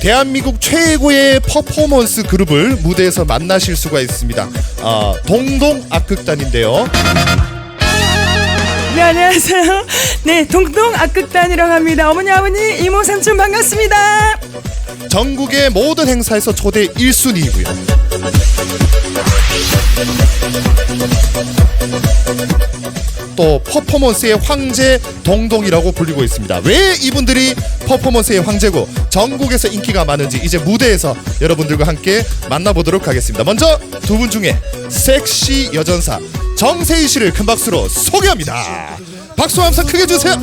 대한민국 최고의 퍼포먼스 그룹을 무대에서 만나실 수가 있습니다. 아, 동동 악극단인데요. 네 안녕하세요. 네 동동 악극단이라고 합니다. 어머니 아버님 이모 삼촌 반갑습니다. 전국의 모든 행사에서 초대 1순위이고요. 또 퍼포먼스의 황제 동동이라고 불리고 있습니다. 왜 이분들이 퍼포먼스의 황제고 전국에서 인기가 많은지 이제 무대에서 여러분들과 함께 만나보도록 하겠습니다. 먼저 두 분 중에 섹시 여전사 정세희 씨를 큰 박수로 소개합니다. 박수 함성 크게 주세요.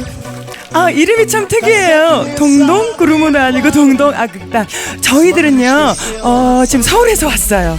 아 이름이 참 특이해요. 동동 구름은 아니고 동동 악극단. 저희들은요 어, 지금 서울에서 왔어요.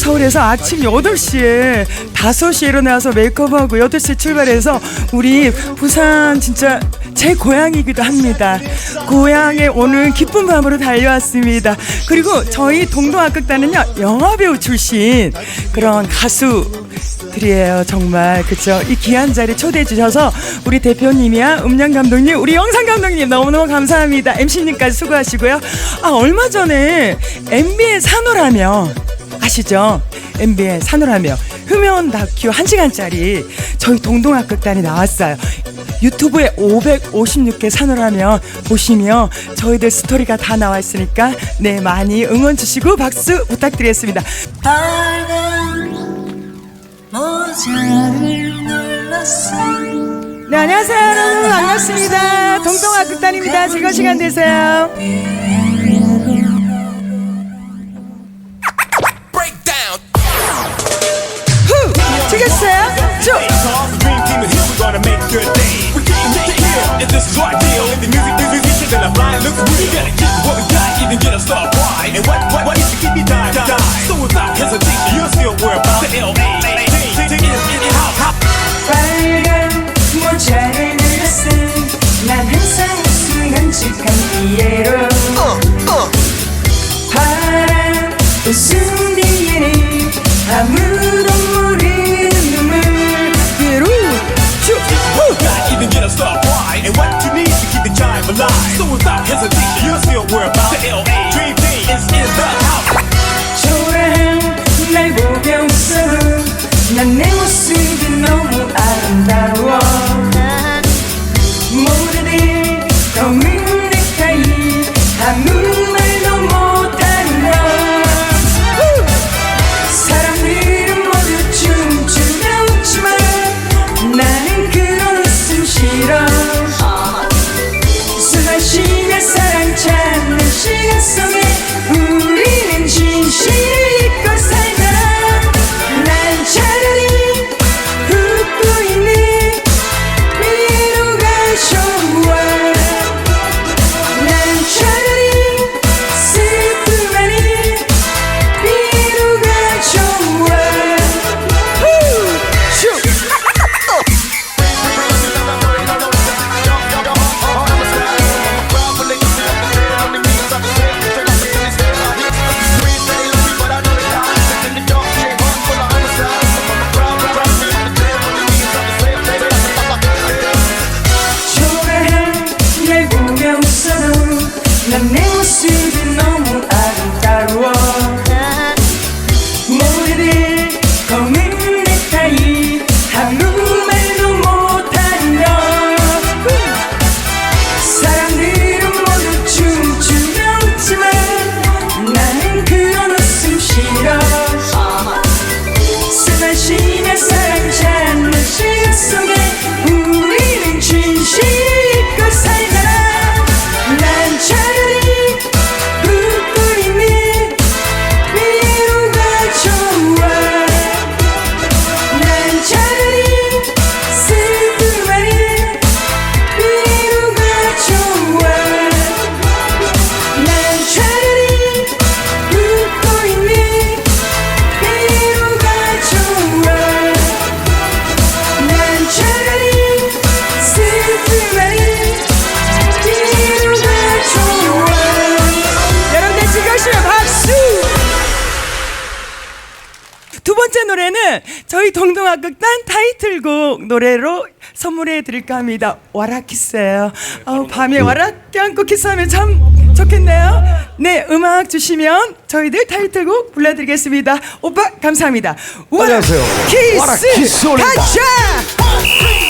서울에서 아침 8시에 5시에 일어나서 메이크업하고 8시에 출발해서 우리 부산 진짜 제 고향이기도 합니다. 고향에 오는 기쁜 마음으로 달려왔습니다. 그리고 저희 동동악극단은요 영화배우 출신 그런 가수 들이에요 정말 그쵸 이 귀한 자리 초대해 주셔서 우리 대표님이야 음량 감독님 우리 영상 감독님 너무너무 감사합니다 MC님까지 수고하시고요 아 얼마 전에 MB의 산호라며 아시죠. MB의 산호라며 흠연 다큐 1시간짜리 저희 동동악극단이 나왔어요. 유튜브에 556개 산호라며 보시면 저희들 스토리가 다 나와 있으니까 네 많이 응원 주시고 박수 부탁드리겠습니다. 네 안녕하세요. 여러분 반갑습니다. 동동악극단입니다. 즐거운 시간 되세요 We gotta get what we got, even get a star pride. And what, what, what needs to keep you dying, dying. So without hesitation, 두 번째 노래는 저희 동동아극단 타이틀곡 노래로 선물해 드릴까 합니다. 와라키스예요. 아우 밤에 와라끼 안고 키스하면 참 좋겠네요. 네, 음악 주시면 저희들 타이틀곡 불러드리겠습니다. 오빠 감사합니다. 와라 안녕하세요. 키스 와라키스 올린다. 가자.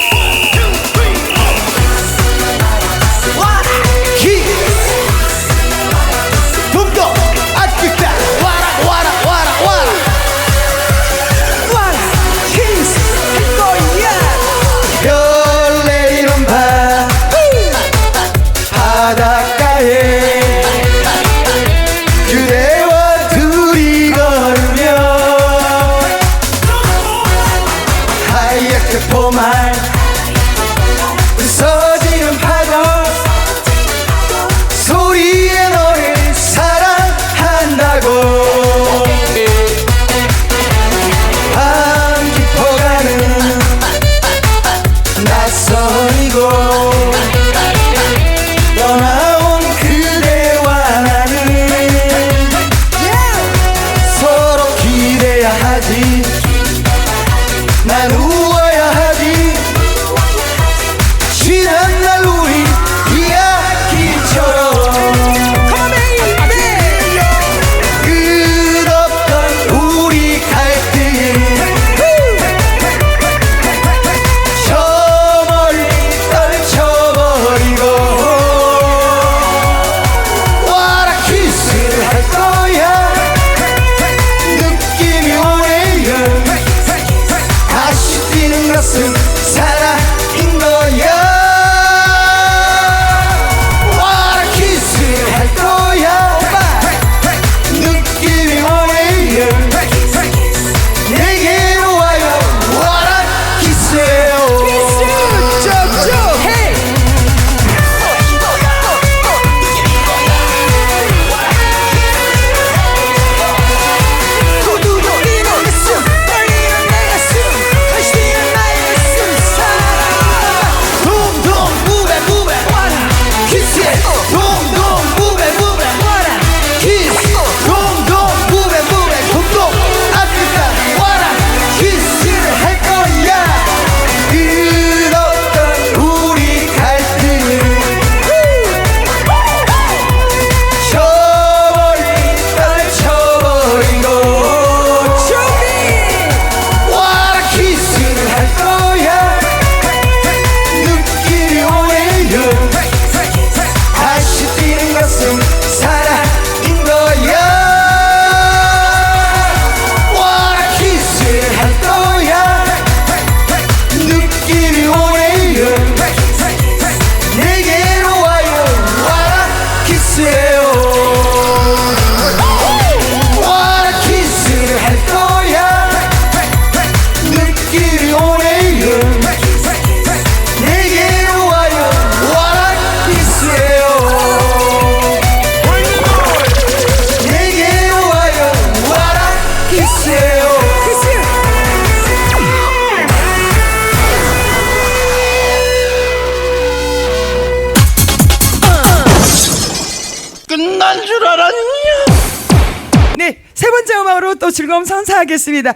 즐거움 선사하겠습니다.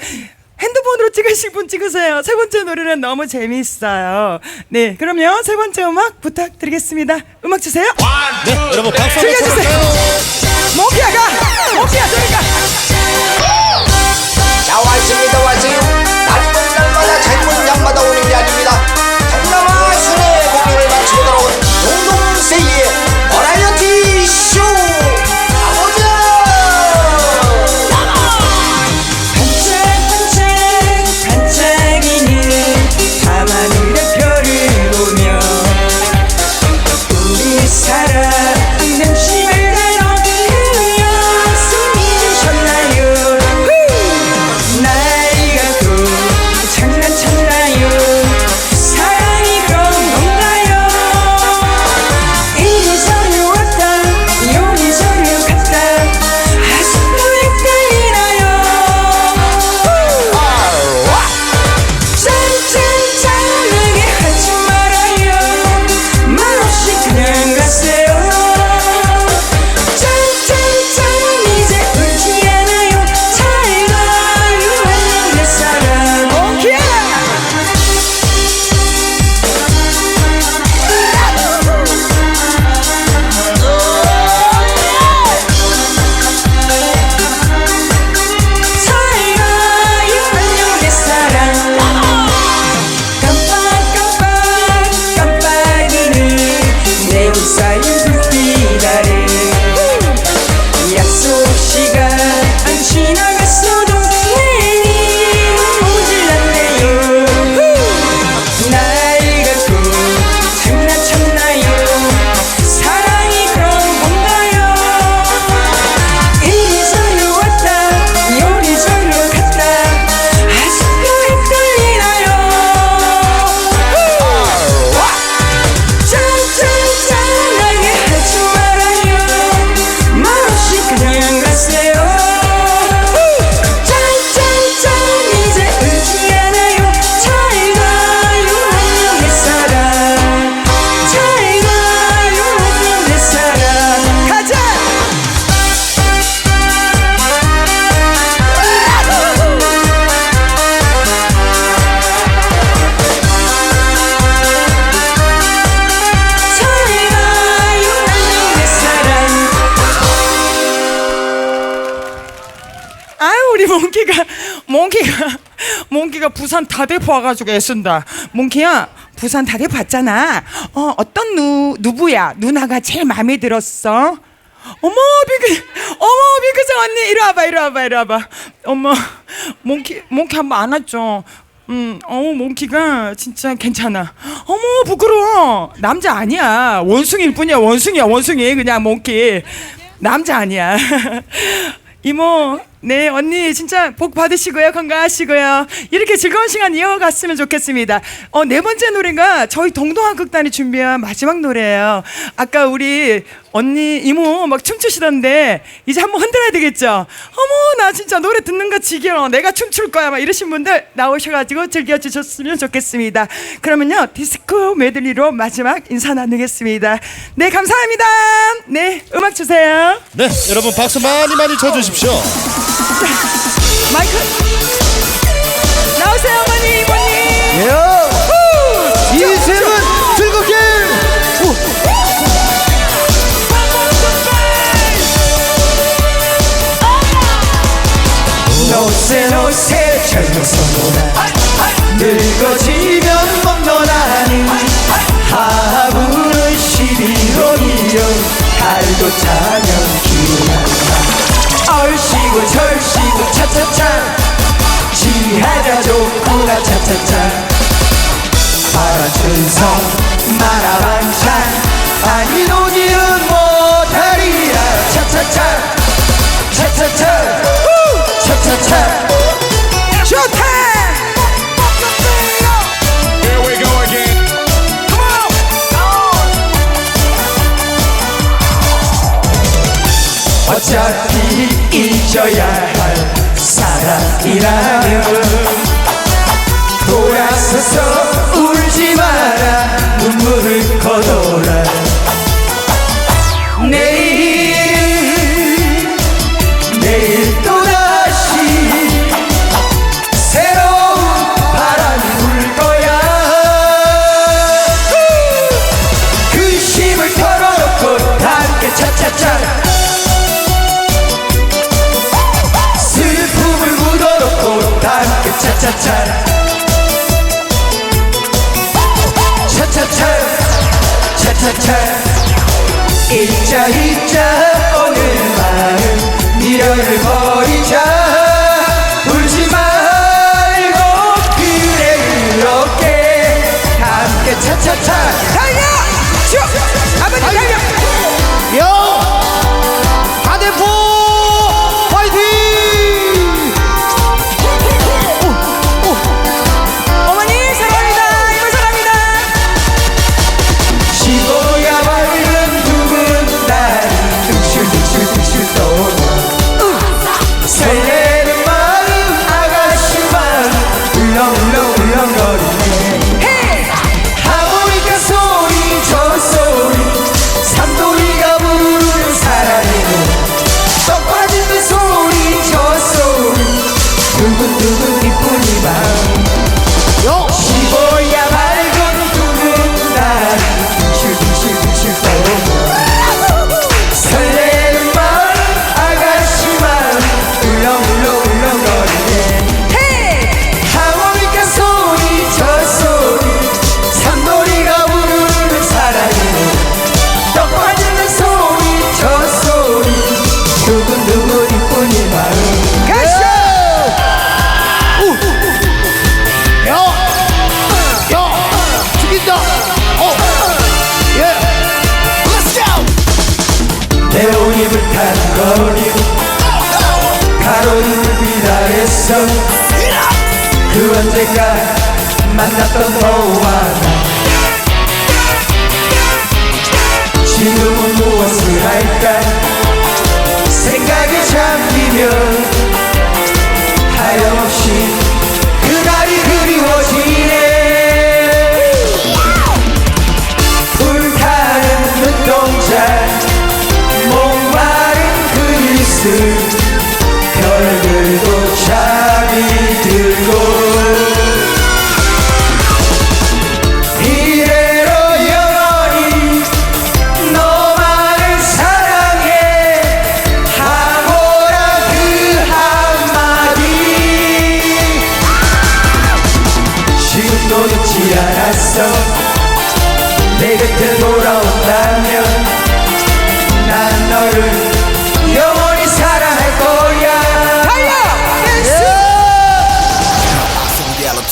핸드폰으로 찍으실 분 찍으세요. 세 번째 노래는 너무 재미있어요. 네, 그러면 세 번째 음악 부탁드리겠습니다. 음악 주세요. 네, 여러분 박수 한번 주세요. 몽키가 부산 다 대포 와가지고 애쓴다. 몽키야 부산 다 대포 왔잖아. 어 어떤 누 누구야 누나가 제일 마음에 들었어? 어머 빙크 어머 빙크정 언니 이리 와봐 이리 와봐 이리 와봐. 어머 몽키 몽키 한번 안았죠. 음, 어머 몽키가 진짜 괜찮아. 어머 부끄러워. 남자 아니야. 원숭이일 뿐이야. 원숭이야 원숭이 그냥 몽키. 남자 아니야. 이모, 네 언니 진짜 복 받으시고요 건강하시고요 이렇게 즐거운 시간 이어갔으면 좋겠습니다. 어 네 번째 노래가 저희 동동한 극단이 준비한 마지막 노래예요. 아까 우리 언니 이모 막 춤추시던데 이제 한번 흔들어야 되겠죠. 어머 나 진짜 노래 듣는 거 지겨워. 내가 춤출 거야 막 이러신 분들 나오셔가지고 즐겨주셨으면 좋겠습니다. 그러면요 디스코 메들리로 마지막 인사 나누겠습니다. 네 감사합니다. 네 음악 주세요. 네, 여러분 박수 많이 많이 쳐주십시오. 마이크. 나오세요 어머니 이모님 요 인생은 즐겁게. 노세 노세 젊어서 놀아 늙어지면 못 놀아니 하부는 11월이요 달도 차면 얼씨구 절씨구 차차차. 지하자 좋구나 차차차. 파란춘성 마라반찬. 아니 오지는 못하리라 차차차 차차차 어차피 잊어야 할 사랑이라면 돌아서서 차차차 잊자 잊자 i'm that go! 내온 입을 탄 거리 가로등을 비다했어 그 언젠가 만났던 너와 나 지금은 무엇을 할까 생각이 잠기면 하염없이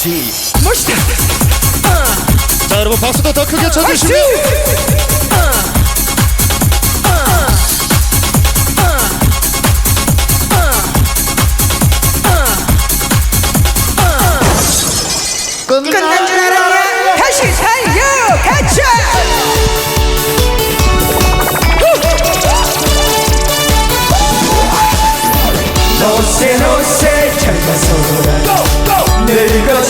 같이. 멋있다. 어. 자 여러분 박수도 더 크게 쳐주시면 끝난 줄 알았냐 다시 살려 가자! 노세 노세 젊은 소라 늙어